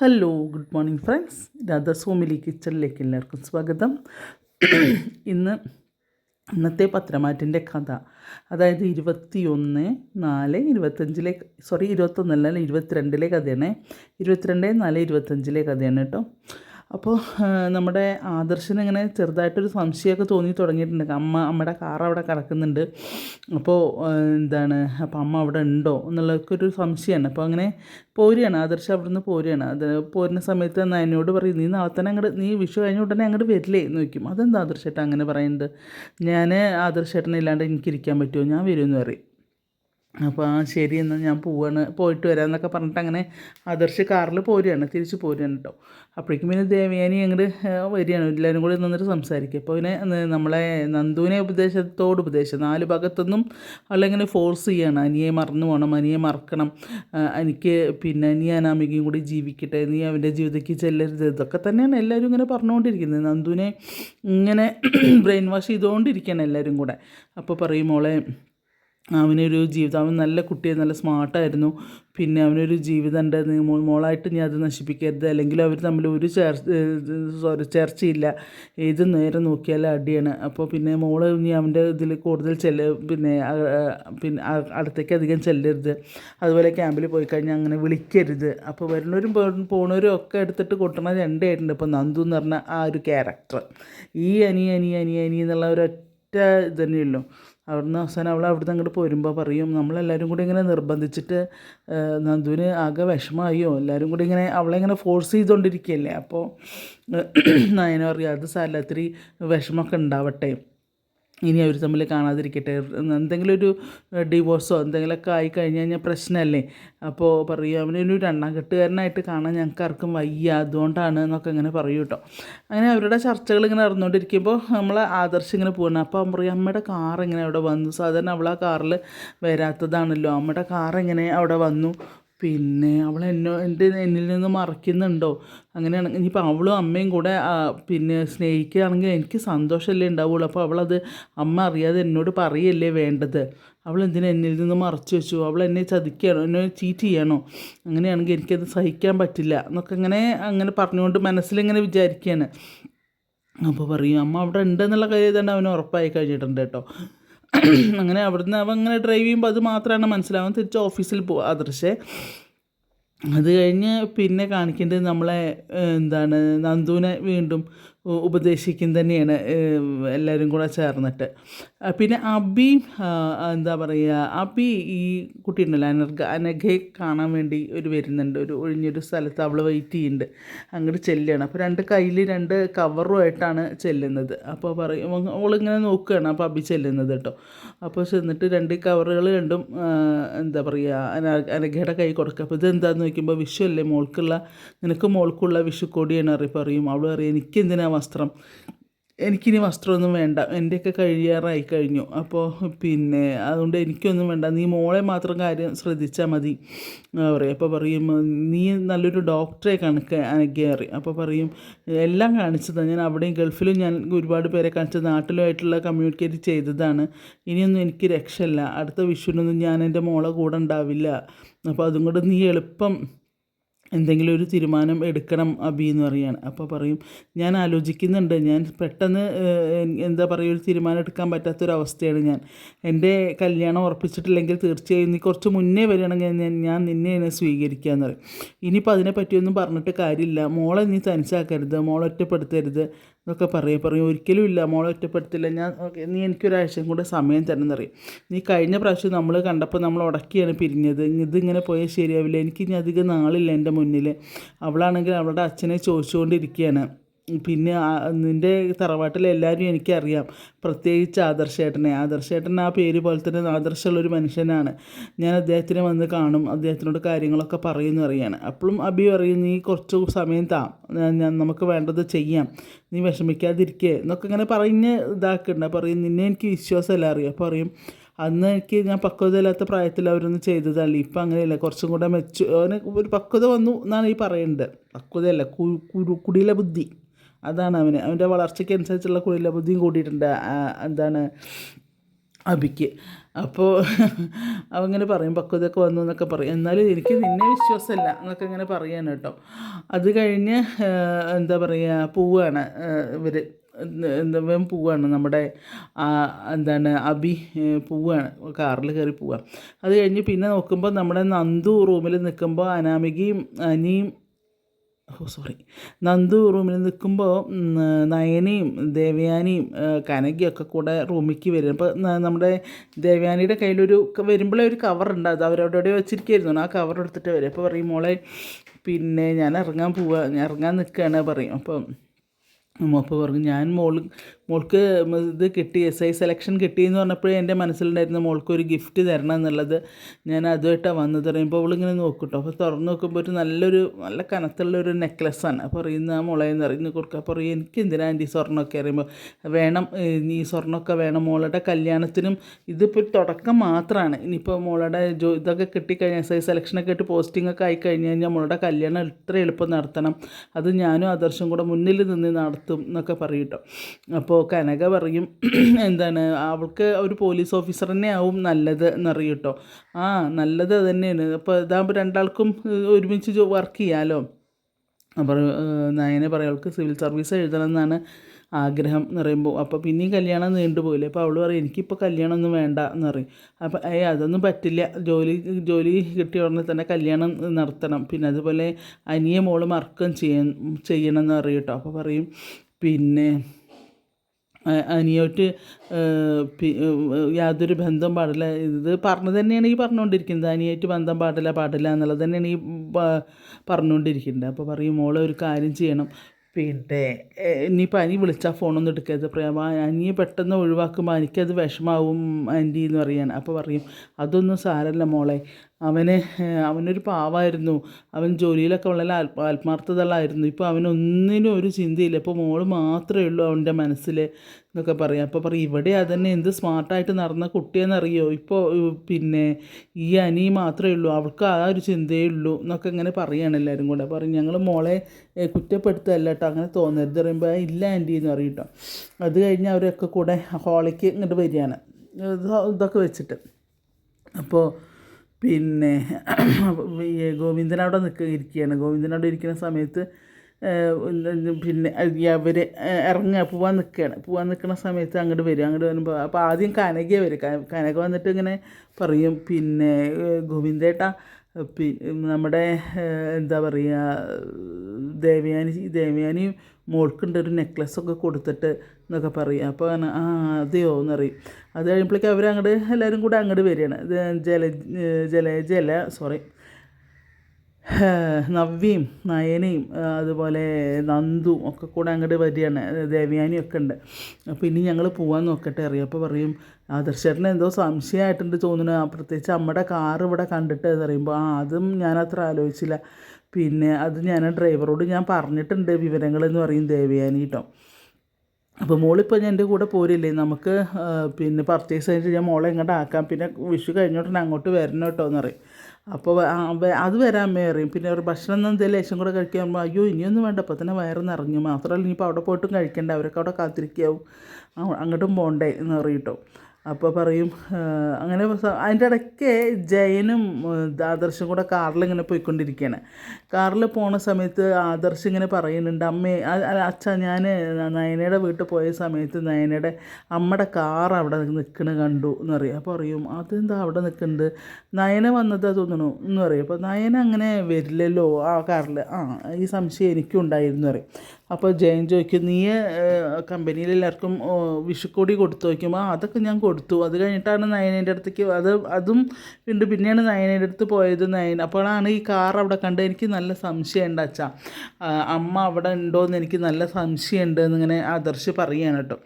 Hello good morning friends Radha സോമിലി കിച്ചണിലേക്ക് എല്ലാവർക്കും സ്വാഗതം. ഇന്ന് ഇന്നത്തെ പത്രമാറ്റിന്റെ കഥ. അതായത് ഇരുപത്തി ഒന്ന് നാല് ഇരുപത്തഞ്ചിലെ സോറി ഇരുപത്തൊന്നല്ല ഇരുപത്തിരണ്ടിലെ കഥയാണ്. ഇരുപത്തിരണ്ട് നാല് ഇരുപത്തഞ്ചിലെ കഥയാണ് കേട്ടോ. അപ്പോൾ നമ്മുടെ ആദർശന് ഇങ്ങനെ ചെറുതായിട്ടൊരു സംശയമൊക്കെ തോന്നി തുടങ്ങിയിട്ടുണ്ട്. അമ്മ അമ്മയുടെ കാർ അവിടെ കിടക്കുന്നുണ്ട്. അപ്പോൾ എന്താണ് അപ്പോൾ അമ്മ അവിടെ ഉണ്ടോ എന്നുള്ളതൊക്കെ ഒരു സംശയമാണ്. അപ്പോൾ അങ്ങനെ പോരുകയാണ്. ആദർശം അവിടെ നിന്ന് പോരുകയാണ്. അത് പോരുന്ന സമയത്ത് എന്നോട് പറയും നീ നാളെ തന്നെ അങ്ങോട്ട് നീ വിഷു കഴിഞ്ഞ ഉടനെ അങ്ങോട്ട് വരില്ലേ? എന്ന് ചോദിക്കും. അതെന്താ ആദർശേട്ടൻ അങ്ങനെ പറയുന്നത്? ഞാൻ ആദർശേട്ടനെ ഇല്ലാണ്ട് എനിക്കിരിക്കാൻ പറ്റുമോ? ഞാൻ വരുമെന്ന് പറയും. അപ്പോൾ ആ ശരി എന്നാൽ ഞാൻ പോവാണ് പോയിട്ട് വരാമെന്നൊക്കെ പറഞ്ഞിട്ട് അങ്ങനെ ആദർശ് കാറിൽ പോരുകയാണ് തിരിച്ച് പോരുകയാണ് കേട്ടോ അപ്പോഴേക്കും പിന്നെ ദേവയാനി അങ്ങോട്ട് വരികയാണ്. എല്ലാവരും കൂടി നിന്നിട്ട് സംസാരിക്കുക അപ്പോൾ പിന്നെ നമ്മളെ നന്ദുവിനെ ഉപദേശത്തോട് ഉപദേശം നാല് ഭാഗത്തുനിന്നും അവളിങ്ങനെ ഫോഴ്സ് ചെയ്യണം. അനിയെ മറന്നു പോകണം അനിയെ മറക്കണം. എനിക്ക് പിന്നെ നീ അനാമികയും കൂടി ജീവിക്കട്ടെ നീ അവന്റെ ജീവിതത്തിൽ ചെല്ലരുത്. ഇതൊക്കെ തന്നെയാണ് എല്ലാവരും ഇങ്ങനെ പറഞ്ഞുകൊണ്ടിരിക്കുന്നത്. നന്ദുവിനെ ഇങ്ങനെ ബ്രെയിൻ വാഷ് ചെയ്തുകൊണ്ടിരിക്കുകയാണ് എല്ലാവരും കൂടെ. അപ്പോൾ പറയും മോളെ അവനൊരു ജീവിതം അവൻ നല്ല കുട്ടിയായിരുന്നു നല്ല സ്മാർട്ടായിരുന്നു. പിന്നെ അവനൊരു ജീവിതം ഉണ്ട് മോളായിട്ട് ഞാൻ അത് നശിപ്പിക്കരുത്. അല്ലെങ്കിൽ അവർ തമ്മിൽ ഒരു സോറി ചർച്ചയില്ല. ഏത് നേരം നോക്കിയാലും അടിയാണ്. അപ്പോൾ പിന്നെ മോൾ ഇനി അവന്റെ ഇതിൽ കൂടുതൽ ചെല്ല പിന്നെ പിന്നെ അടുത്തേക്ക് അധികം ചെല്ലരുത്. അതുപോലെ ക്യാമ്പിൽ പോയി കഴിഞ്ഞാൽ അങ്ങനെ വിളിക്കരുത്. അപ്പോൾ വരുന്നവരും പോണവരും ഒക്കെ എടുത്തിട്ട് കൊട്ടണ രണ്ടായിട്ടുണ്ട് ഇപ്പോൾ നന്ദു എന്ന് പറഞ്ഞ ആ ഒരു ക്യാരക്ടർ ഈ അനി അനി അനി അനി എന്നുള്ള ഒരൊറ്റ ഇത് അവിടുന്ന് അവസാനം അവൾ അവിടുന്ന് അങ്ങോട്ട് പോരുമ്പോൾ പറയും നമ്മളെല്ലാവരും കൂടി ഇങ്ങനെ നിർബന്ധിച്ചിട്ട് നന്ദുവിന് ആകെ വിഷമമായോ? എല്ലാവരും കൂടി ഇങ്ങനെ അവളെ ഇങ്ങനെ ഫോഴ്സ് ചെയ്തുകൊണ്ടിരിക്കുകയല്ലേ അപ്പോൾ നയന പറയും അത് വിഷമമൊക്കെ ഉണ്ടാവട്ടെ ഇനി അവർ തമ്മിൽ കാണാതിരിക്കട്ടെ. എന്തെങ്കിലും ഒരു ഡിവോഴ്സോ എന്തെങ്കിലുമൊക്കെ ആയി കഴിഞ്ഞ് കഴിഞ്ഞാൽ പ്രശ്നമല്ലേ അപ്പോൾ പറയും ഒരു രണ്ടാം കെട്ടുകാരനായിട്ട് കാണാൻ ഞങ്ങൾക്ക് ആർക്കും വയ്യ അതുകൊണ്ടാണ് എന്നൊക്കെ ഇങ്ങനെ പറയും കേട്ടോ അങ്ങനെ അവരുടെ ചർച്ചകൾ ഇങ്ങനെ നടന്നുകൊണ്ടിരിക്കുമ്പോൾ നമ്മൾ ആദർശം ഇങ്ങനെ പോകണം അപ്പോൾ അമ്മ പറയും അമ്മയുടെ കാർ ഇങ്ങനെ അവിടെ വന്നു? സാധാരണ അവൾ ആ കാറിൽ വരാത്തതാണല്ലോ. അമ്മയുടെ കാർ എങ്ങനെ അവിടെ വന്നു? പിന്നെ അവൾ എന്നോ എന്റെ എന്നിൽ നിന്ന് മറയ്ക്കുന്നുണ്ടോ? അങ്ങനെയാണ്. ഇനിയിപ്പോൾ അവളും അമ്മയും കൂടെ പിന്നെ സ്നേഹിക്കുകയാണെങ്കിൽ എനിക്ക് സന്തോഷമല്ലേ ഉണ്ടാവുള്ളൂ. അപ്പോൾ അവളത് അമ്മ അറിയാതെ എന്നോട് പറയല്ലേ വേണ്ടത്? അവൾ എന്തിനാ എന്നിൽ നിന്ന് മറച്ചു വെച്ചു? അവൾ എന്നെ ചതിക്കുകയാണോ എന്നെ ചീറ്റ് ചെയ്യണോ? അങ്ങനെയാണെങ്കിൽ എനിക്കത് സഹിക്കാൻ പറ്റില്ല എന്നൊക്കെ അങ്ങനെ അങ്ങനെ പറഞ്ഞുകൊണ്ട് മനസ്സിലിങ്ങനെ വിചാരിക്കുകയാണ്. അപ്പോൾ പറയും അമ്മ അവിടെ ഉണ്ടെന്നുള്ള കാര്യം തന്നെ അവന് ഉറപ്പായി കഴിഞ്ഞിട്ടുണ്ട് കേട്ടോ. അങ്ങനെ അവിടുന്ന് അവൻ അങ്ങനെ ഡ്രൈവ് ചെയ്യുമ്പോൾ അത് മാത്രമാണ് മനസ്സിലാവുന്നത്. തിരിച്ച് ഓഫീസിൽ പോകുക അദൃശ്യേ അത് കഴിഞ്ഞ് പിന്നെ കാണിക്കേണ്ടത് നമ്മളെ എന്താണ് നന്ദുവിനെ വീണ്ടും ഉപദേശിക്കും തന്നെയാണ് എല്ലാവരും കൂടെ ചേർന്നിട്ട്. പിന്നെ അബി എന്താ പറയുക അബി ഈ കുട്ടി ഉണ്ടല്ലോ അനർഗ അനഘയെ കാണാൻ വേണ്ടി ഒരു വരുന്നുണ്ട് ഒരു ഒഴിഞ്ഞൊരു സ്ഥലത്ത് അവൾ വെയിറ്റ് ചെയ്യുന്നുണ്ട് അങ്ങോട്ട് ചെല്ലുകയാണ്. അപ്പോൾ രണ്ട് കയ്യിൽ രണ്ട് കവറുമായിട്ടാണ് ചെല്ലുന്നത്. അപ്പോൾ പറയും അവളിങ്ങനെ നോക്കുകയാണ് അപ്പോൾ അബി ചെല്ലുന്നത് കേട്ടോ അപ്പോൾ ചെന്നിട്ട് രണ്ട് കവറുകൾ രണ്ടും എന്താ പറയുക അനഘയുടെ കൈ കൊടുക്കുക. അപ്പോൾ ഇതെന്താണെന്ന് നോക്കുമ്പോൾ വിഷു അല്ലേ മോൾക്കുള്ള നിനക്ക് മോൾക്കുള്ള വിഷു കൊടിയാണ് അറിയ പറയും അവൾ പറയും എനിക്കെന്തിനാ വസ്ത്രം. എനിക്കിനി വസ്ത്രമൊന്നും വേണ്ട. എന്റെയൊക്കെ കഴിയാറായി കഴിഞ്ഞു. അപ്പോൾ പിന്നെ അതുകൊണ്ട് എനിക്കൊന്നും വേണ്ട. നീ മോളെ മാത്രം കാര്യം ശ്രദ്ധിച്ചാൽ മതി. പറയും. അപ്പോൾ പറയും നീ നല്ലൊരു ഡോക്ടറെ കണക്ക് അനക്കിയ അറിയും അപ്പോൾ പറയും എല്ലാം കാണിച്ചതാണ് ഞാൻ അവിടെയും ഗൾഫിലും ഞാൻ ഒരുപാട് പേരെ കാണിച്ചത് നാട്ടിലുമായിട്ടുള്ള കമ്മ്യൂണിക്കേറ്റ് ചെയ്തതാണ്. ഇനിയൊന്നും എനിക്ക് രക്ഷയില്ല. അടുത്ത വിഷുവിനൊന്നും ഞാൻ എന്റെ മോളെ കൂടെ ഉണ്ടാവില്ല. അപ്പോൾ അതും കൂടെ നീ എളുപ്പം എന്തെങ്കിലും ഒരു തീരുമാനം എടുക്കണം അബി എന്ന് പറയുകയാണ് അപ്പോൾ പറയും ഞാൻ ആലോചിക്കുന്നുണ്ട്. ഞാൻ പെട്ടെന്ന് എന്താ പറയുക ഒരു തീരുമാനം എടുക്കാൻ പറ്റാത്തൊരവസ്ഥയാണ് ഞാൻ. എന്റെ കല്യാണം ഉറപ്പിച്ചിട്ടില്ലെങ്കിൽ തീർച്ചയായും നീ കുറച്ച് മുന്നേ വരികയാണെങ്കിൽ ഞാൻ ഞാൻ നിന്നെ എന്നെ സ്വീകരിക്കുക എന്ന് പറയും. ഇനിയിപ്പോൾ അതിനെ പറ്റിയൊന്നും പറഞ്ഞിട്ട് കാര്യമില്ല. മോളെ നീ തനിച്ചാക്കരുത്. മോളെ ഒറ്റപ്പെടുത്തരുത്. എന്നൊക്കെ പറയും. പറയും ഒരിക്കലും ഇല്ല മോളെ ഒറ്റപ്പെടുത്തില്ല. ഞാൻ നീ എനിക്കൊരാഴ്ചയും കൂടെ സമയം തരുന്നറിയും നീ കഴിഞ്ഞ പ്രാവശ്യം നമ്മൾ കണ്ടപ്പോൾ നമ്മൾ ഉടക്കിയാണ് പിരിഞ്ഞത്. ഇതിങ്ങനെ പോയാൽ ശരിയാവില്ല. എനിക്ക് ഇനി അധികം നാളില്ല എന്റെ മുന്നിൽ. അവളാണെങ്കിൽ അവളുടെ അച്ഛനെ ചോദിച്ചുകൊണ്ടിരിക്കുകയാണ്. പിന്നെ നിന്റെ തറവാട്ടിലെ എല്ലാവരും എനിക്കറിയാം. പ്രത്യേകിച്ച് ആദർശേട്ടനെ. ആദർശേട്ടൻ ആ പേര് പോലെ തന്നെ ആദർശമുള്ളൊരു മനുഷ്യനാണ്. ഞാൻ അദ്ദേഹത്തിനെ വന്ന് കാണും അദ്ദേഹത്തിനോട് കാര്യങ്ങളൊക്കെ പറയുമെന്ന് അറിയാണ് അപ്പോഴും അബി പറയും നീ കുറച്ച് സമയം താ. നമുക്ക് വേണ്ടത് ചെയ്യാം. നീ വിഷമിക്കാതിരിക്കേ. എന്നൊക്കെ ഇങ്ങനെ പറഞ്ഞ് ഇതാക്കുന്നുണ്ട്. പറയും നിന്നെ എനിക്ക് വിശ്വാസമല്ല. അറിയാം. പറയും അന്ന് എനിക്ക് ഞാൻ പക്വതയില്ലാത്ത പ്രായത്തിൽ അവരൊന്നും ചെയ്തതല്ല. ഇപ്പം അങ്ങനെയല്ല. കുറച്ചും കൂടെ മെച്ചു അവന് ഒരു പക്വത വന്നു എന്നാണ് ഈ പറയുന്നത് പക്വതയല്ല കുടിയിലെ ബുദ്ധി. അതാണ് അവന്. അവന്റെ വളർച്ചയ്ക്ക് അനുസരിച്ചുള്ള കുടിയിലെ ബുദ്ധിയും കൂട്ടിയിട്ടുണ്ട് എന്താണ് അബിക്ക്. അപ്പോൾ അവങ്ങനെ പറയും പക്വതയൊക്കെ വന്നു എന്നൊക്കെ പറയും. എന്നാലും എനിക്ക് നിന്നെ വിശ്വാസമല്ല എന്നൊക്കെ ഇങ്ങനെ പറയാൻ കേട്ടോ. അത് കഴിഞ്ഞ് എന്താ പറയുക പൂവാണ് ഇവർ എന്താ പൂവാണ്. നമ്മുടെ എന്താണ് അബി പൂവാണ്. കാറിൽ കയറി പോവാം. അത് കഴിഞ്ഞ് പിന്നെ നോക്കുമ്പോൾ നമ്മുടെ നന്ദു റൂമിൽ നിൽക്കുമ്പോൾ അനാമികയും അനിയും ഓ സോറി നന്ദു റൂമിൽ നിൽക്കുമ്പോൾ നയനയും ദേവയാനിയും കനകിയൊക്കെ കൂടെ റൂമിലേക്ക് വരും. അപ്പോൾ നമ്മുടെ ദേവയാനിയുടെ കയ്യിലൊരു വരുമ്പോഴേ ഒരു കവറുണ്ട്. അത് അവരവിടെ വെച്ചിരിക്കുമായിരുന്നു ആ കവർ എടുത്തിട്ട് വരും. അപ്പോൾ പറയും മോളെ പിന്നെ ഞാൻ ഇറങ്ങാൻ പോവുക ഞാൻ ഇറങ്ങാൻ നിൽക്കുകയാണ് പറയും. അപ്പം മോപ്പ് പറഞ്ഞു ഞാൻ മോൾ മോൾക്ക് ഇത് കിട്ടി എസ് ഐ സെലക്ഷൻ കിട്ടിയെന്ന് പറഞ്ഞപ്പോഴേ എന്റെ മനസ്സിലുണ്ടായിരുന്നു മോൾക്ക് ഒരു ഗിഫ്റ്റ് തരണം എന്നുള്ളത് ഞാൻ അതുമായിട്ടാണ് വന്നത്. പറയുമ്പോൾ അവളിങ്ങനെ നോക്കൂട്ടോ. അപ്പോൾ തുറന്ന് നോക്കുമ്പോൾ ഒരു നല്ലൊരു നല്ല കനത്തുള്ള ഒരു നെക്ലസ്സാണ് അപ്പോൾ പറയുന്ന ആ മുളയെന്ന് ഇറങ്ങി കൊടുക്കുക അപ്പോൾ പറയും എനിക്ക് എന്തിനാ ആന്റി സ്വർണമൊക്കെ? അറിയുമ്പോൾ വേണം നീ സ്വർണമൊക്കെ വേണം. മോളുടെ കല്യാണത്തിനും ഇതിപ്പോൾ ഒരു തുടക്കം മാത്രമാണ് ഇനിയിപ്പോൾ മോളുടെ ജോ ഇതൊക്കെ കിട്ടിക്കഴിഞ്ഞാൽ എസ് ഐ സെലക്ഷനൊക്കെ ആയിട്ട് പോസ്റ്റിംഗ് ഒക്കെ ആയി കഴിഞ്ഞ് കഴിഞ്ഞാൽ മോളുടെ കല്യാണം ഇത്ര എളുപ്പം നടത്തണം. അത് ഞാനും ആദർശം കൂടെ മുന്നിൽ നിന്ന് നടത്തും എന്നൊക്കെ പറയും അപ്പോൾ കനക പറയും എന്താണ് അവൾക്ക് ഒരു പോലീസ് ഓഫീസർ തന്നെ ആവും നല്ലത് എന്നറിയും കേട്ടോ ആ നല്ലത് തന്നെയാണ്. അപ്പോൾ ഇതാകുമ്പോൾ രണ്ടാൾക്കും ഒരുമിച്ച് വർക്ക് ചെയ്യാമല്ലോ അപ്പോൾ നയനെ പറയാൾക്ക് അവൾക്ക് സിവിൽ സർവീസ് എഴുതണം എന്നാണ് ആഗ്രഹം എന്ന് പറയുമ്പോൾ അപ്പോൾ പിന്നെയും കല്യാണം നീണ്ടുപോയില്ലേ അപ്പോൾ അവൾ പറയും എനിക്കിപ്പോൾ കല്യാണമൊന്നും വേണ്ട എന്ന് പറയും. അപ്പോൾ ഏ അതൊന്നും പറ്റില്ല. ജോലി ജോലി കിട്ടിയ ഉടനെ തന്നെ കല്യാണം നടത്തണം. പിന്നെ അതുപോലെ അനിയ മോൾ മറക്കം ചെയ്യാൻ ചെയ്യണം എന്ന് പറയും കേട്ടോ അപ്പോൾ പറയും പിന്നെ അനിയോട്ട് യാതൊരു ബന്ധം പാടില്ല. ഇത് പറഞ്ഞു തന്നെയാണ് ഈ പറഞ്ഞുകൊണ്ടിരിക്കുന്നത്. അനിയായിട്ട് ബന്ധം പാടില്ല പാടില്ല എന്നുള്ളത് തന്നെയാണ് ഈ പറഞ്ഞുകൊണ്ടിരിക്കുന്നത്. അപ്പോൾ പറയും മോളെ ഒരു കാര്യം ചെയ്യണം. പിന്നെ ഇനിയിപ്പോൾ അനി വിളിച്ചാൽ ഫോണൊന്നും എടുക്കരുത് പ്രേമ. അനിയെ പെട്ടെന്ന് ഒഴിവാക്കുമ്പോൾ എനിക്കത് വിഷമാവും ആന്റി എന്ന് പറയാൻ. അപ്പോൾ പറയും അതൊന്നും സാരല്ല മോളെ. അവന് അവനൊരു പാവായിരുന്നു. അവൻ ജോലിയിലൊക്കെ വളരെ ആത്മ ആത്മാർത്ഥതകളായിരുന്നു ഇപ്പോൾ അവനൊന്നിനും ഒരു ചിന്തയില്ല. ഇപ്പോൾ മോൾ മാത്രമേ ഉള്ളൂ അവന്റെ മനസ്സിൽ എന്നൊക്കെ പറയും. അപ്പോൾ പറയും ഇവിടെ അതന്നെ എന്ത് സ്മാർട്ടായിട്ട് നടന്ന കുട്ടിയെന്നറിയോ? ഇപ്പോൾ പിന്നെ ഈ അനി മാത്രമേ ഉള്ളൂ. അവൾക്ക് ആ ഒരു ചിന്തയേ ഉള്ളൂ എന്നൊക്കെ ഇങ്ങനെ പറയുകയാണ് എല്ലാവരും കൂടെ. പറയും ഞങ്ങൾ മോളെ കുറ്റപ്പെടുത്തല്ല കേട്ടോ അങ്ങനെ തോന്നരുത് പറയുമ്പോൾ ഇല്ല ആന്റി എന്ന് പറയും കേട്ടോ അത് കഴിഞ്ഞ് അവരൊക്കെ കൂടെ ഹോളിക്ക് ഇങ്ങോട്ട് വരികയാണ്. ഇതൊക്കെ വെച്ചിട്ട്. അപ്പോൾ പിന്നെ ഗോവിന്ദൻ അവിടെ നിൽക്കുക ഇരിക്കുകയാണ് ഗോവിന്ദൻ അവിടെ ഇരിക്കുന്ന സമയത്ത് പിന്നെ അവർ ഇറങ്ങുക പോവാൻ നിൽക്കുകയാണ്. പോവാൻ നിൽക്കുന്ന സമയത്ത് അങ്ങോട്ട് വരും. അങ്ങോട്ട് വരുമ്പോൾ അപ്പോൾ ആദ്യം കനകയെ വരും കനക വന്നിട്ട് ഇങ്ങനെ പറയും പിന്നെ ഗോവിന്ദേട്ട ഗോവിന്ദേട്ടാ പി നമ്മുടെ എന്താ പറയുക ദേവയാനി ദേവയാനി മോൾക്കുണ്ട് ഒരു നെക്ലസ്സൊക്കെ കൊടുത്തിട്ട് എന്നൊക്കെ പറയും. അപ്പോൾ ആ അതെയോ എന്നറിയും. അത് കഴിയുമ്പോഴേക്കും അവർ അങ്ങോട്ട് എല്ലാവരും കൂടെ അങ്ങോട്ട് വരികയാണ്. ജല ജല ജല സോറി നവ്യയും നയനയും അതുപോലെ നന്ദു ഒക്കെ കൂടെ അങ്ങോട്ട് വരികയാണ്. ദേവയാനിയും ഒക്കെ ഉണ്ട്. അപ്പോൾ ഇനി ഞങ്ങൾ പോകാൻ നോക്കട്ടെ അറിയാം. അപ്പോൾ പറയും ആദർശേട്ടന് എന്തോ സംശയമായിട്ടുണ്ട് തോന്നുന്നു. പ്രത്യേകിച്ച് അമ്മയുടെ കാർ ഇവിടെ കണ്ടിട്ട് പറയുമ്പോൾ ആ അതും ഞാൻ അത്ര ആലോചിച്ചില്ല. പിന്നെ അത് ഞാൻ ഡ്രൈവറോട് ഞാൻ പറഞ്ഞിട്ടുണ്ട് വിവരങ്ങളെന്ന് പറയും ദേവയാനി അപ്പോൾ മോളിപ്പോൾ എന്റെ കൂടെ പോരില്ലേ? നമുക്ക് പിന്നെ പർച്ചേസ് കഴിഞ്ഞിട്ട് ഞാൻ മോളെ ഇങ്ങോട്ട് ആക്കാം. പിന്നെ വിഷു കഴിഞ്ഞോട്ട് അങ്ങോട്ട് വരണം കേട്ടോ എന്ന് പറയും. അപ്പോൾ അത് വരാൻ പറയും. പിന്നെ ഒരു ഭക്ഷണം എന്തെങ്കിലും ലേശം കൂടെ കഴിക്കാൻ പറയുമ്പോൾ അയ്യോ ഇനിയൊന്നും വേണ്ട. അപ്പോൾ തന്നെ വയറ് നിറഞ്ഞു മാത്രമല്ല ഇനിയിപ്പോൾ അവിടെ പോയിട്ടും കഴിക്കണ്ട. അവരൊക്കെ അവിടെ കാത്തിരിക്കാവും. അങ്ങോട്ടും പോകണ്ടേ എന്ന് പറയും കേട്ടോ അപ്പോൾ പറയും അങ്ങനെ അതിന്റെ ഇടയ്ക്ക് ജയനും ആദർശും കൂടെ കാറിൽ ഇങ്ങനെ പോയിക്കൊണ്ടിരിക്കുകയാണ് കാറിൽ പോണ സമയത്ത് ആദർശ് ഇങ്ങനെ പറയുന്നുണ്ട് അമ്മേ അച്ഛാ ഞാൻ നയനയുടെ വീട്ടിൽ പോയ സമയത്ത് നയനയുടെ അമ്മയുടെ കാർ അവിടെ നിൽക്കണ കണ്ടു എന്ന് പറയും. അപ്പോൾ പറയും അതെന്താ അവിടെ നിൽക്കുന്നത് നയന വന്നതാ തോന്നണു എന്ന് പറയും. അപ്പോൾ നയന അങ്ങനെ വരില്ലല്ലോ ആ കാറിൽ ആ ഈ സംശയം എനിക്കും ഉണ്ടായിരുന്നു പറയും. അപ്പോൾ ജയൻ ചോദിക്കും നീ കമ്പനിയിൽ എല്ലാവർക്കും വിഷുക്കൊടി കൊടുത്തു നോക്കുമ്പോൾ അതൊക്കെ ഞാൻ കൊടുത്തു. അത് കഴിഞ്ഞിട്ടാണ് നയനേന്റെ അടുത്തേക്ക് അത് അതും പിന്നെ പിന്നെയാണ് നയനേന്റെ അടുത്ത് പോയത് നയൻ. അപ്പോഴാണ് ഈ കാർ അവിടെ കണ്ട് എനിക്ക് നല്ല സംശയമുണ്ട് അച്ഛ. അമ്മ അവിടെ ഉണ്ടോയെന്ന് എനിക്ക് നല്ല സംശയമുണ്ട് എന്നിങ്ങനെ ആദർശ് പറയുകയാണ് കേട്ടോ.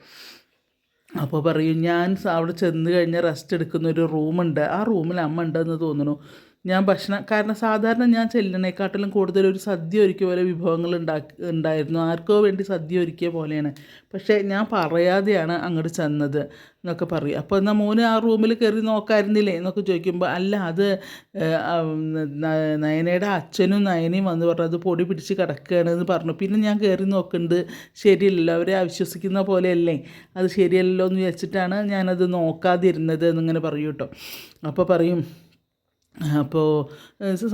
അപ്പോൾ പറയും ഞാൻ അവിടെ ചെന്ന് കഴിഞ്ഞാൽ റെസ്റ്റ് എടുക്കുന്ന ഒരു റൂമുണ്ട് ആ റൂമിൽ അമ്മ ഉണ്ടെന്ന് തോന്നുന്നു. ഞാൻ ഭക്ഷണം കാരണം സാധാരണ ഞാൻ ചെല്ലണേക്കാട്ടിലും കൂടുതൽ ഒരു സദ്യ ഒരുക്കിയ പോലെ വിഭവങ്ങൾ ഉണ്ടാക്കി ഉണ്ടായിരുന്നു. ആർക്കോ വേണ്ടി സദ്യ ഒരുക്കിയ പോലെയാണ്. പക്ഷേ ഞാൻ പറയാതെയാണ് അങ്ങോട്ട് ചെന്നത് എന്നൊക്കെ പറയും. അപ്പോൾ എന്നാൽ മോന് ആ റൂമിൽ കയറി നോക്കായിരുന്നില്ലേ എന്നൊക്കെ ചോദിക്കുമ്പോൾ അല്ല അത് നയനയുടെ അച്ഛനും നയനയും വന്ന് പറഞ്ഞു അത് പൊടി പിടിച്ച് കിടക്കുകയാണ് എന്ന് പറഞ്ഞു. പിന്നെ ഞാൻ കയറി നോക്കുന്നുണ്ട് ശരിയല്ലല്ലോ അവരെ അവിശ്വസിക്കുന്ന പോലെയല്ലേ അത് ശരിയല്ലല്ലോ എന്ന് വിചാരിച്ചിട്ടാണ് ഞാനത് നോക്കാതിരുന്നത് എന്നിങ്ങനെ പറയും കേട്ടോ. അപ്പോൾ പറയും അപ്പോൾ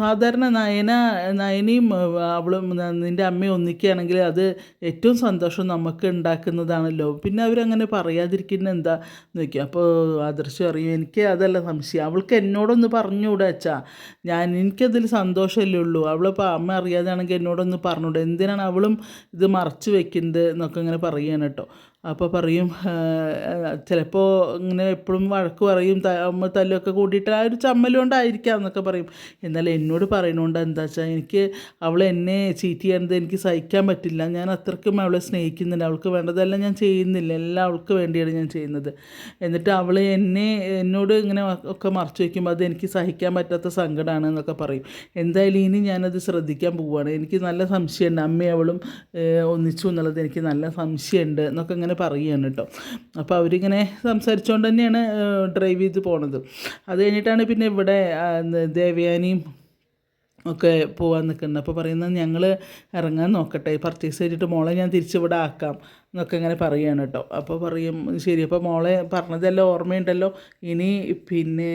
സാധാരണ നയന നയനയും അവളും നിന്റെ അമ്മയും ഒന്നിക്കുകയാണെങ്കിൽ അത് ഏറ്റവും സന്തോഷം നമുക്ക് ഉണ്ടാക്കുന്നതാണല്ലോ. പിന്നെ അവരങ്ങനെ പറയാതിരിക്കുന്ന എന്താ നോക്കി അപ്പോൾ ആദർശം അറിയും എനിക്ക് അതല്ല സംശയം. അവൾക്ക് എന്നോടൊന്ന് പറഞ്ഞുകൂടെ അച്ഛാ? ഞാൻ എനിക്കതിൽ സന്തോഷമല്ലേ ഉള്ളൂ. അവളിപ്പോൾ അമ്മ അറിയാതാണെങ്കിൽ എന്നോടൊന്ന് പറഞ്ഞുകൂടെ? എന്തിനാണ് അവളും ഇത് മറച്ചു വെക്കുന്നത്? എന്നൊക്കെ ഇങ്ങനെ പറയുകയാണ് കേട്ടോ. അപ്പോൾ പറയും ചിലപ്പോൾ ഇങ്ങനെ എപ്പോഴും വഴക്ക് പറയും അമ്മ തല്ലൊക്കെ കൂട്ടിയിട്ട് ആ ഒരു ചമ്മൽ കൊണ്ടായിരിക്കാം എന്നൊക്കെ പറയും. എന്നാൽ എന്നോട് പറയണോണ്ട് എന്താ വെച്ചാൽ എനിക്ക് അവൾ എന്നെ ചീറ്റ് ചെയ്യണത് എനിക്ക് സഹിക്കാൻ പറ്റില്ല. ഞാൻ അത്രയ്ക്കും അവളെ സ്നേഹിക്കുന്നില്ല. അവൾക്ക് വേണ്ടതെല്ലാം ഞാൻ ചെയ്യുന്നില്ല. എല്ലാം അവൾക്ക് വേണ്ടിയാണ് ഞാൻ ചെയ്യുന്നത്. എന്നിട്ട് അവൾ എന്നെ എന്നോട് ഇങ്ങനെ ഒക്കെ മറച്ചു വയ്ക്കുമ്പോൾ അത് എനിക്ക് സഹിക്കാൻ പറ്റാത്ത സങ്കടമാണ് എന്നൊക്കെ പറയും. എന്തായാലും ഇനി ഞാനത് ശ്രദ്ധിക്കാൻ പോവുകയാണ് എനിക്ക് നല്ല സംശയമുണ്ട് അമ്മയും അവളും ഒന്നിച്ചു എന്നുള്ളത് എനിക്ക് നല്ല സംശയമുണ്ട് എന്നൊക്കെ ഇങ്ങനെ പറയുകയാണ് കേട്ടോ. അപ്പോൾ അവരിങ്ങനെ സംസാരിച്ചുകൊണ്ട് തന്നെയാണ് ഡ്രൈവ് ചെയ്ത് പോണത്. അത് കഴിഞ്ഞിട്ടാണ് പിന്നെ ഇവിടെ ദേവയാനിയും ഒക്കെ പോകാൻ നിൽക്കുന്നത്. അപ്പോൾ പറയുന്നത് ഞങ്ങൾ ഇറങ്ങാൻ നോക്കട്ടെ പർച്ചേസ് ചെയ്തിട്ട് മോളെ ഞാൻ തിരിച്ചിവിടെ ആക്കാം. എന്നൊക്കെ ഇങ്ങനെ പറയുകയാണ് കേട്ടോ. അപ്പോൾ പറയും ശരി അപ്പോൾ മോളെ പറഞ്ഞതെല്ലാം ഓർമ്മയുണ്ടല്ലോ. ഇനി പിന്നെ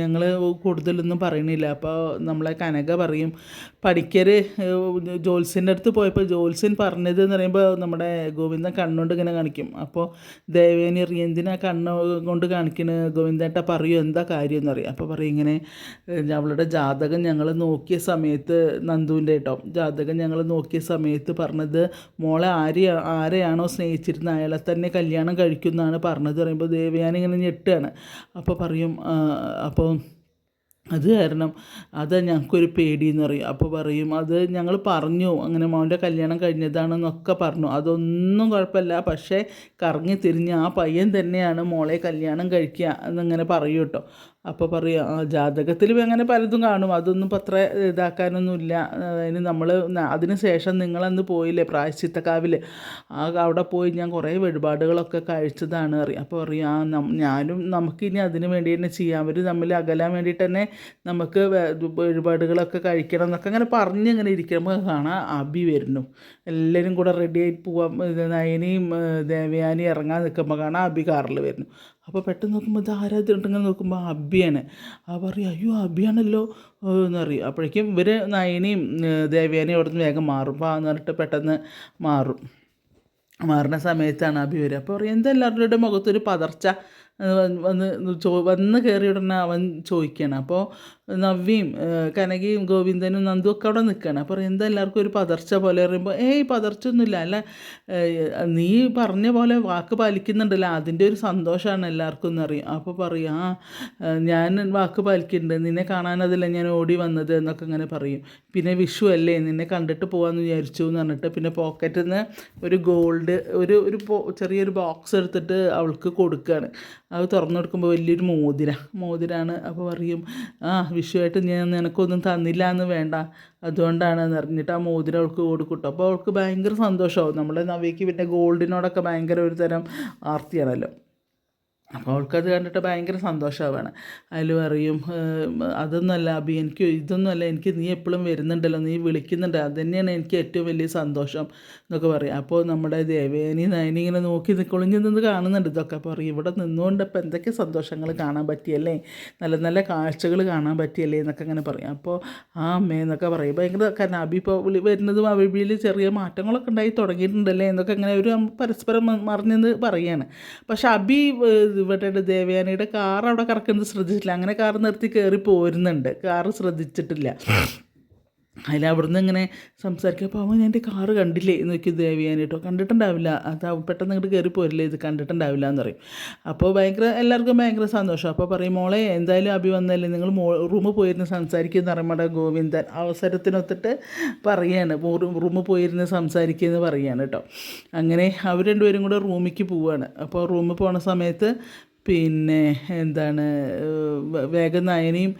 ഞങ്ങൾ കൂടുതലൊന്നും പറയണില്ല. അപ്പോൾ നമ്മളെ കനക പറയും പഠിക്കർ ജോത്സ്യന്റെ അടുത്ത് പോയപ്പോൾ ജോത്സ്യൻ പറഞ്ഞത് എന്ന് പറയുമ്പോൾ നമ്മുടെ ഗോവിന്ദൻ കണ്ണുകൊണ്ട് ഇങ്ങനെ കാണിക്കും. അപ്പോൾ ദേവേനി എന്തിനാ കണ്ണ് കൊണ്ട് കാണിക്കണ. ഗോവിന്ദേട്ട പറയൂ എന്താ കാര്യം എന്ന് പറയും. അപ്പോൾ പറയും ഇങ്ങനെ അവളുടെ ജാതകം ഞങ്ങൾ നോക്കിയ സമയത്ത് നന്ദുവിന്റെ കേട്ടോ ജാതകം ഞങ്ങൾ നോക്കിയ സമയത്ത് പറഞ്ഞത് മോളെ ആരെയാ ആരെയാണോ സ്നേഹിച്ചിരുന്ന അയാളെ തന്നെ കല്യാണം കഴിക്കുമെന്നാണ് പറഞ്ഞത്. പറയുമ്പോൾ ദേവയാനി ഇങ്ങനെ ഞെട്ടുകയാണ്. അപ്പോൾ പറയും അപ്പോൾ അത് കാരണം അതാ ഞങ്ങൾക്കൊരു പേടിയെന്ന് പറയും. അപ്പോൾ പറയും അത് ഞങ്ങൾ പറഞ്ഞു അങ്ങനെ മോന്റെ കല്യാണം കഴിഞ്ഞതാണെന്നൊക്കെ പറഞ്ഞു. അതൊന്നും കുഴപ്പമില്ല. പക്ഷേ കറങ്ങി തിരിഞ്ഞ് ആ പയ്യൻ തന്നെയാണ് മോളെ കല്യാണം കഴിക്കുക എന്നിങ്ങനെ പറയും കേട്ടോ. അപ്പോൾ പറയും ആ ജാതകത്തിൽ അങ്ങനെ പലതും കാണും. അതൊന്നും ഇപ്പം അത്ര ഇതാക്കാനൊന്നുമില്ല. അതിന് നമ്മൾ അതിന് ശേഷം നിങ്ങളന്ന് പോയില്ലേ പ്രായശ്ചിത്തക്കാവിൽ. ആ അവിടെ പോയി ഞാൻ കുറേ വഴിപാടുകളൊക്കെ കഴിച്ചതാണ് അറിയാം അപ്പോൾ പറയും ആ ഞാനും നമുക്കിനി അതിന് വേണ്ടി തന്നെ ചെയ്യാം. അവർ തമ്മിൽ അകലാൻ വേണ്ടിയിട്ട് തന്നെ നമുക്ക് വഴിപാടുകളൊക്കെ കഴിക്കണം എന്നൊക്കെ അങ്ങനെ പറഞ്ഞ് ഇങ്ങനെ ഇരിക്കുമ്പോൾ കാണാം അബി വരുന്നു. എല്ലാവരും കൂടെ റെഡി ആയി പോവാം. നയനിയും ദേവയാനി ദേവയാനിയും ഇറങ്ങാൻ നിൽക്കുമ്പോൾ കാണാം അബി കാറിൽ വരുന്നു. അപ്പോൾ പെട്ടെന്ന് നോക്കുമ്പോൾ ഇത് ആരാധന നോക്കുമ്പോൾ അബിയാണ്. ആ പറയും അയ്യോ അബിയാണല്ലോ പറയും. അപ്പോഴേക്കും ഇവർ നയനിയും ദേവയാനി ദേവയാനിയും അവിടെ നിന്ന് വേഗം മാറും. അപ്പോൾ എന്ന് പറഞ്ഞിട്ട് പെട്ടെന്ന് മാറും. മാറുന്ന സമയത്താണ് അബി വരിക. അപ്പോൾ പറയും എന്താ എല്ലാവരുടെ മുഖത്തൊരു പതർച്ച? വന്ന് വന്ന് ചോ വന്ന് കയറി ഉടനെ അവൻ ചോദിക്കുകയാണ് അപ്പോൾ നവ്യയും കനകയും ഗോവിന്ദനും നന്ദും ഒക്കെ അവിടെ നിൽക്കുകയാണ് അപ്പോൾ എന്താ എല്ലാവർക്കും ഒരു പതർച്ച പോലെ പറയുമ്പോൾ ഏയ് പതർച്ചൊന്നുമില്ല അല്ല നീ പറഞ്ഞ പോലെ വാക്ക് പാലിക്കുന്നുണ്ടല്ലോ. അതിന്റെ ഒരു സന്തോഷമാണ് എല്ലാവർക്കും എന്നറിയും അപ്പോൾ പറയും ആ ഞാൻ വാക്ക് പാലിക്കുന്നുണ്ട്. നിന്നെ കാണാനതല്ല ഞാൻ ഓടി വന്നത് എന്നൊക്കെ ഇങ്ങനെ പറയും. പിന്നെ വിഷു അല്ലേ നിന്നെ കണ്ടിട്ട് പോകാമെന്ന് വിചാരിച്ചു എന്ന് പറഞ്ഞിട്ട് പിന്നെ പോക്കറ്റിൽ നിന്ന് ഒരു ഗോൾഡ് ഒരു ഒരു ചെറിയൊരു ബോക്സ് എടുത്തിട്ട് അവൾക്ക് കൊടുക്കുകയാണ്. അത് തുറന്നു കൊടുക്കുമ്പോൾ വലിയൊരു മോതിര മോതിരാണ്. അപ്പോൾ പറയും ആ വിഷുവായിട്ട് ഞാൻ നിനക്കൊന്നും തന്നില്ല എന്ന് വേണ്ട. അതുകൊണ്ടാണ് അറിഞ്ഞിട്ട് ആ മോതിരം അവൾക്ക് കൊടുക്കും അപ്പോൾ അവൾക്ക് ഭയങ്കര സന്തോഷമാവും. നമ്മുടെ നവീക്ക് പിന്നെ ഗോൾഡിനോടൊക്കെ ഭയങ്കര ഒരു തരം ആർത്തിയാണല്ലോ. അപ്പോൾ അവൾക്കത് കണ്ടിട്ട് ഭയങ്കര സന്തോഷമാവാണ് അതിൽ പറയും "ഏം, അതൊന്നുമല്ല അബി എനിക്ക് ഇതൊന്നുമല്ല എനിക്ക് നീ എപ്പോഴും വരുന്നുണ്ടല്ലോ നീ വിളിക്കുന്നുണ്ട് അത് തന്നെയാണ് എനിക്ക് ഏറ്റവും വലിയ സന്തോഷം എന്നൊക്കെ പറയും. അപ്പോൾ നമ്മുടെ ദേവേനി നയനി ഇങ്ങനെ നോക്കി നിൽക്കൊളിഞ്ഞ് നിന്ന് കാണുന്നുണ്ട് ഇതൊക്കെ. അപ്പോൾ പറയും ഇവിടെ നിന്നുകൊണ്ട് ഇപ്പോൾ എന്തൊക്കെ സന്തോഷങ്ങൾ കാണാൻ പറ്റിയല്ലേ? നല്ല നല്ല കാഴ്ചകൾ കാണാൻ പറ്റിയല്ലേ? എന്നൊക്കെ അങ്ങനെ പറയും. അപ്പോൾ ആ അമ്മേ എന്നൊക്കെ പറയും. ഭയങ്കര കാരണം അബി ഇപ്പോൾ വിളി വരുന്നതും അബിയിൽ ചെറിയ മാറ്റങ്ങളൊക്കെ ഉണ്ടായി തുടങ്ങിയിട്ടുണ്ടല്ലേ എന്നൊക്കെ അങ്ങനെ ഒരു പരസ്പരം മറിഞ്ഞെന്ന് പറയാണ് പക്ഷെ അബി ഇവിടെ ദേവയാനിയുടെ കാർ അവിടെ കറക്കുന്നത് ശ്രദ്ധിച്ചിട്ടില്ല. അങ്ങനെ കാർ നിർത്തി കയറി പോരുന്നുണ്ട്. കാർ ശ്രദ്ധിച്ചിട്ടില്ല. അതിൽ അവിടുന്ന് ഇങ്ങനെ സംസാരിക്കുക അപ്പോൾ അവൻ എന്റെ കാറ് കണ്ടില്ലേ? എന്ന് നോക്കി ദേവിയാനായിട്ടോ കണ്ടിട്ടുണ്ടാവില്ല. അത് പെട്ടെന്ന് ഇങ്ങോട്ട് കയറി പോരില്ലേ? ഇത് കണ്ടിട്ടുണ്ടാവില്ല എന്ന് പറയും. അപ്പോൾ ഭയങ്കര എല്ലാവർക്കും ഭയങ്കര സന്തോഷം. അപ്പോൾ പറയും മോളെ എന്തായാലും അഭി വന്നല്ലേ? നിങ്ങൾ മോ റൂമിൽ പോയിരുന്ന് സംസാരിക്കുമെന്ന് പറയുമ്പോൾ ഗോവിന്ദൻ. അവസരത്തിനൊത്തിട്ട് പറയാണ്. റൂമിൽ പോയിരുന്ന് സംസാരിക്കുമെന്ന് പറയാണ് കേട്ടോ. അങ്ങനെ അവർ രണ്ടുപേരും കൂടെ റൂമിലേക്ക് പോവുകയാണ് അപ്പോൾ റൂമിൽ പോണ സമയത്ത് പിന്നെ എന്താണ് വേഗം നയനയും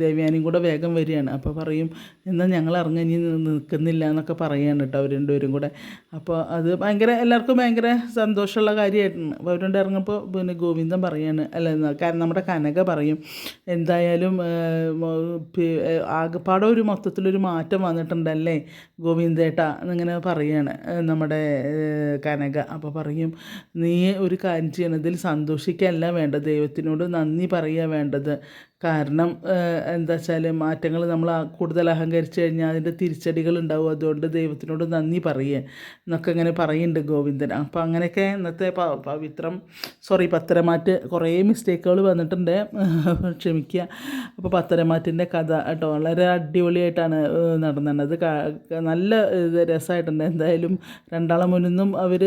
ദേവയാനിയും കൂടെ വേഗം വരികയാണ്. അപ്പോൾ പറയും എന്നാൽ ഞങ്ങൾ ഇറങ്ങി നിൽക്കുന്നില്ല എന്നൊക്കെ പറയുകയാണ് കേട്ടോ അവർ രണ്ടുപേരും കൂടെ. അപ്പോൾ അത് ഭയങ്കര എല്ലാവർക്കും ഭയങ്കര സന്തോഷമുള്ള കാര്യമായിട്ടാണ് അപ്പോൾ അവരുണ്ട് രണ്ട് ഇറങ്ങുമ്പോൾ പിന്നെ ഗോവിന്ദൻ പറയാണ് അല്ല കാരണം നമ്മുടെ കനക പറയും എന്തായാലും ആകെപ്പാടെ ഒരു മൊത്തത്തിലൊരു മാറ്റം വന്നിട്ടുണ്ടല്ലേ ഗോവിന്ദേട്ട എന്നിങ്ങനെ പറയാണ് നമ്മുടെ കനക. അപ്പോൾ പറയും നീ ഒരു കാര്യം ചെയ്യണം ഇതിൽ സന്തോഷിക്കുകയല്ല വേണ്ടത്. ദൈവത്തിനോട് നന്ദി പറയുക വേണ്ടത്. കാരണം എന്താ വെച്ചാൽ മാറ്റങ്ങൾ നമ്മൾ കൂടുതൽ അഹങ്കരിച്ചു കഴിഞ്ഞാൽ അതിന്റെ തിരിച്ചടികൾ ഉണ്ടാവും. അതുകൊണ്ട് ദൈവത്തിനോട് നന്ദി പറയുക എന്നൊക്കെ ഇങ്ങനെ പറയുന്നുണ്ട് ഗോവിന്ദൻ. അപ്പോൾ അങ്ങനെയൊക്കെ ഇന്നത്തെ പവിത്രം സോറി പത്തരമാറ്റ് കുറേ മിസ്റ്റേക്കുകൾ വന്നിട്ടുണ്ട്. ക്ഷമിക്കുക അപ്പോൾ പത്തരമാറ്റിന്റെ കഥ കേട്ടോ. വളരെ അടിപൊളിയായിട്ടാണ് നടന്നത്. നല്ല രസമായിട്ടുണ്ട്. എന്തായാലും രണ്ടാളെ മുന്നും അവർ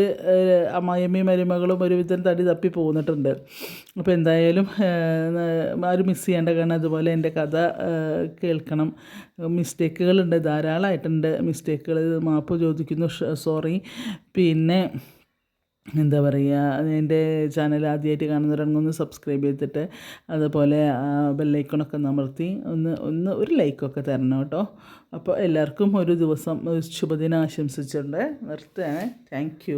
അമ്മായിയമ്മയും മരുമകളും ഒരുവിധം തടി തപ്പി പോന്നിട്ടുണ്ട്. അപ്പോൾ എന്തായാലും ആരും മിസ് ചെയ്യേണ്ട കാരണം അതുപോലെ എന്റെ കഥ കേൾക്കണം. മിസ്റ്റേക്കുകളുണ്ട് ധാരാളമായിട്ടുണ്ട് മിസ്റ്റേക്കുകൾ. മാപ്പ് ചോദിക്കുന്നു സോറി. പിന്നെ എന്താ പറയുക എന്റെ ചാനൽ ആദ്യമായിട്ട് കാണുന്നവരാണെങ്കിൽ സബ്സ്ക്രൈബ് ചെയ്തിട്ട് അതുപോലെ ബെല്ലൈക്കണൊക്കെ അമർത്തി ഒന്ന് ഒന്ന് ഒരു ലൈക്കൊക്കെ തരണം കേട്ടോ. അപ്പോൾ എല്ലാവർക്കും ഒരു ദിവസം ശുഭദിനം ആശംസിച്ചുകൊണ്ട് നിർത്തുകയാണ്. താങ്ക്